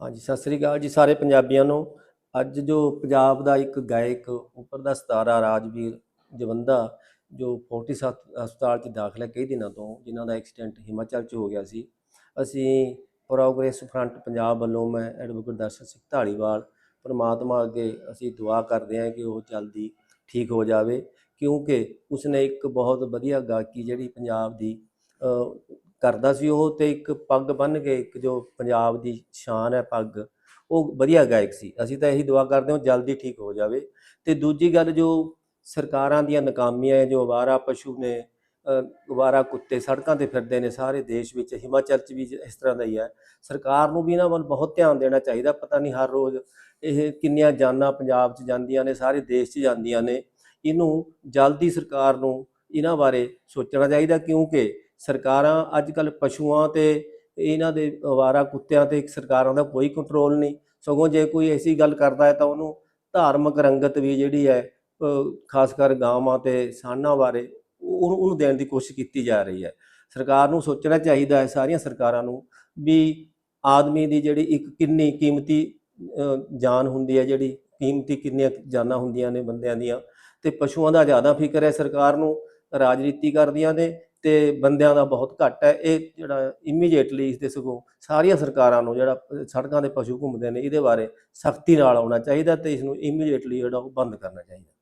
ਹਾਂਜੀ, ਸਤਿ ਸ੍ਰੀ ਅਕਾਲ ਜੀ ਸਾਰੇ ਪੰਜਾਬੀਆਂ ਨੂੰ। ਅੱਜ ਜੋ ਪੰਜਾਬ ਦਾ ਇੱਕ ਗਾਇਕ, ਉੱਪਰ ਦਾ ਸਤਾਰਾ ਰਾਜਵੀਰ ਜਵੰਦਾ, ਜੋ ਫੋਰਟਿਸ ਹਸਪਤਾਲ 'ਚ ਦਾਖਲ ਹੈ ਕਈ ਦਿਨਾਂ ਤੋਂ, ਜਿਨ੍ਹਾਂ ਦਾ ਐਕਸੀਡੈਂਟ ਹਿਮਾਚਲ 'ਚ ਹੋ ਗਿਆ ਸੀ। ਅਸੀਂ ਪ੍ਰੋਗਰੈਸ ਫਰੰਟ ਪੰਜਾਬ ਵੱਲੋਂ ਮੈਂ ਐਡਵੋਕੇਟ ਦਰਸ਼ਨ ਸਿੰਘ ਢਾਲੀਵਾਲ ਪਰਮਾਤਮਾ ਅੱਗੇ ਅਸੀਂ ਦੁਆ ਕਰਦੇ ਹਾਂ ਕਿ ਉਹ ਜਲਦੀ ਠੀਕ ਹੋ ਜਾਵੇ, ਕਿਉਂਕਿ ਉਸਨੇ ਇੱਕ ਬਹੁਤ ਵਧੀਆ ਗਾਇਕੀ ਜਿਹੜੀ ਪੰਜਾਬ ਦੀ ਕਰਦਾ ਸੀ ਉਹ ਤੇ ਇੱਕ ਪੱਗ ਬੰਨ੍ਹ ਕੇ ਇੱਕ ਜੋ ਪੰਜਾਬ ਦੀ ਸ਼ਾਨ ਹੈ ਪੱਗ ਉਹ ਵਧੀਆ ਗਾਇਕ ਸੀ। ਅਸੀਂ ਤਾਂ ਇਹੀ ਦੁਆ ਕਰਦੇ ਹਾਂ ਉਹ ਜਲਦੀ ਠੀਕ ਹੋ ਜਾਵੇ। ਤੇ ਦੂਜੀ ਗੱਲ ਜੋ ਸਰਕਾਰਾਂ ਦੀਆਂ ਨਾਕਾਮੀਆਂ ਜੋ ਅਵਾਰਾ ਪਸ਼ੂ ਨੇ ਅ, ਅਵਾਰਾ ਕੁੱਤੇ ਸੜਕਾਂ ਤੇ ਫਿਰਦੇ ਨੇ ਸਾਰੇ ਦੇਸ਼ ਵਿੱਚ ਹਿਮਾਚਲ 'ਚ ਵੀ ਇਸ ਤਰ੍ਹਾਂ ਦਾ ਹੀ ਹੈ। ਸਰਕਾਰ ਨੂੰ ਵੀ ਇਹਨਾਂ ਵੱਲ ਬਹੁਤ ਧਿਆਨ ਦੇਣਾ ਚਾਹੀਦਾ ਪਤਾ ਨਹੀਂ ਹਰ ਰੋਜ਼ ਇਹ ਕਿੰਨੀਆਂ ਜਾਨਾਂ ਪੰਜਾਬ 'ਚ ਜਾਂਦੀਆਂ ਨੇ ਸਾਰੇ ਦੇਸ਼ 'ਚ ਜਾਂਦੀਆਂ ਨੇ। ਇਹਨੂੰ ਜਲਦੀ ਸਰਕਾਰ ਨੂੰ ਇਹਨਾਂ ਬਾਰੇ ਸੋਚਣਾ ਚਾਹੀਦਾ ਕਿਉਂਕਿ ਸਰਕਾਰਾਂ ਅੱਜ ਕੱਲ ਪਸ਼ੂਆਂ ਤੇ, ਇਹਨਾਂ ਦੇ ਅਵਾਰਾ ਕੁੱਤਿਆਂ ਤੇ ਸਰਕਾਰਾਂ ਦਾ ਕੋਈ ਕੰਟਰੋਲ ਨਹੀਂ। ਸਗੋਂ ਜੇ ਕੋਈ ਐਸੀ ਗੱਲ ਕਰਦਾ ਹੈ ਤਾਂ ਉਹਨੂੰ ਧਾਰਮਿਕ ਰੰਗਤ ਵੀ ਜਿਹੜੀ ਹੈ ਖਾਸ ਕਰ ਗਾਵਾਂ ਤੇ ਸਾਨਾਂ ਬਾਰੇ ਉਹਨੂੰ ਉਹਨੂੰ ਦੇਣ ਦੀ ਕੋਸ਼ਿਸ਼ ਕੀਤੀ ਜਾ ਰਹੀ ਹੈ। ਸਰਕਾਰ ਨੂੰ ਸੋਚਣਾ ਚਾਹੀਦਾ ਹੈ ਸਾਰੀਆਂ ਸਰਕਾਰਾਂ ਨੂੰ ਵੀ ਆਦਮੀ ਦੀ ਜਿਹੜੀ ਇੱਕ ਕਿੰਨੀ ਕੀਮਤੀ ਜਾਨ ਹੁੰਦੀ ਹੈ, ਜਿਹੜੀ ਕੀਮਤੀ ਕਿੰਨੀਆਂ ਜਾਨਾਂ ਹੁੰਦੀਆਂ ਨੇ ਬੰਦਿਆਂ ਦੀਆਂ, ਤੇ ਪਸ਼ੂਆਂ ਦਾ ਜ਼ਿਆਦਾ ਫਿਕਰ ਹੈ ਸਰਕਾਰ ਨੂੰ, ਰਾਜਨੀਤੀ ਕਰਦੀਆਂ ਨੇ ਤੇ ਬੰਦਿਆਂ ਦਾ ਬਹੁਤ ਘੱਟ ਹੈ। ਇਹ ਜਿਹੜਾ ਇਮੀਡੀਏਟਲੀ ਇਸ ਦੇ ਸਗੋਂ ਸਾਰੀਆਂ ਸਰਕਾਰਾਂ ਨੂੰ ਜਿਹੜਾ ਸੜਕਾਂ ਦੇ ਪਸ਼ੂ ਘੁੰਮਦੇ ਨੇ, ਇਹਦੇ ਬਾਰੇ ਸਖਤੀ ਨਾਲ ਆਉਣਾ ਚਾਹੀਦਾ ਤੇ ਇਸ ਨੂੰ ਇਮੀਡੀਏਟਲੀ ਜਿਹੜਾ ਉਹ ਬੰਦ ਕਰਨਾ ਚਾਹੀਦਾ।